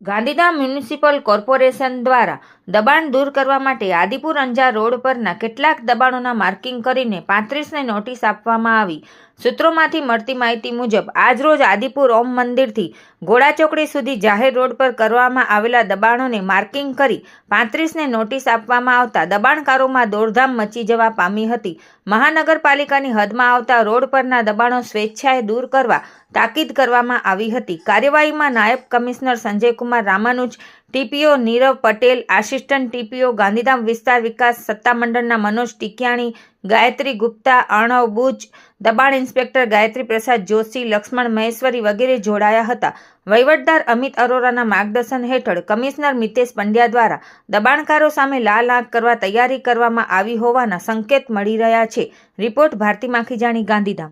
Gandhidham municipal corporation દ્વારા દબાણ દૂર કરવા માટે આદિપુર અંજાર રોડ પરના કેટલાક દબાણોના માર્કિંગ કરીને પાંત્રીસને નોટિસ આપવામાં આવી. સૂત્રોમાંથી મળતી માહિતી મુજબ, આજરોજ આદિપુર ઓમ મંદિરથી ઘોડા ચોકડી સુધી જાહેર રોડ પર કરવામાં આવેલા દબાણોને માર્કિંગ કરી પાંત્રીસને નોટિસ આપવામાં આવતા દબાણકારોમાં દોડધામ મચી જવા પામી હતી. મહાનગરપાલિકાની હદમાં આવતા રોડ પરના દબાણો સ્વેચ્છાએ દૂર કરવા તાકીદ કરવામાં આવી હતી. કાર્યવાહીમાં નાયબ commissioner Sanjaykumar Ramanuj TPO Nirav Patel, assistant TPO Gandhidham વિસ્તાર વિકાસ સત્તામંડળના મનોજ ટીકિયાણી, ગાયત્રી ગુપ્તા, અર્ણવ બુચ, દબાણ ઇન્સ્પેક્ટર ગાયત્રી પ્રસાદ જોશી, લક્ષ્મણ મહેશ્વરી વગેરે જોડાયા હતા. વહીવટદાર અમિત અરોરાના માર્ગદર્શન હેઠળ કમિશનર મિતેશ પંડ્યા દ્વારા દબાણકારો સામે લાલ આંખ કરવા તૈયારી કરવામાં આવી હોવાના સંકેત મળી રહ્યા છે. રિપોર્ટ ભારતી માખીજાણી, ગાંધીધામ.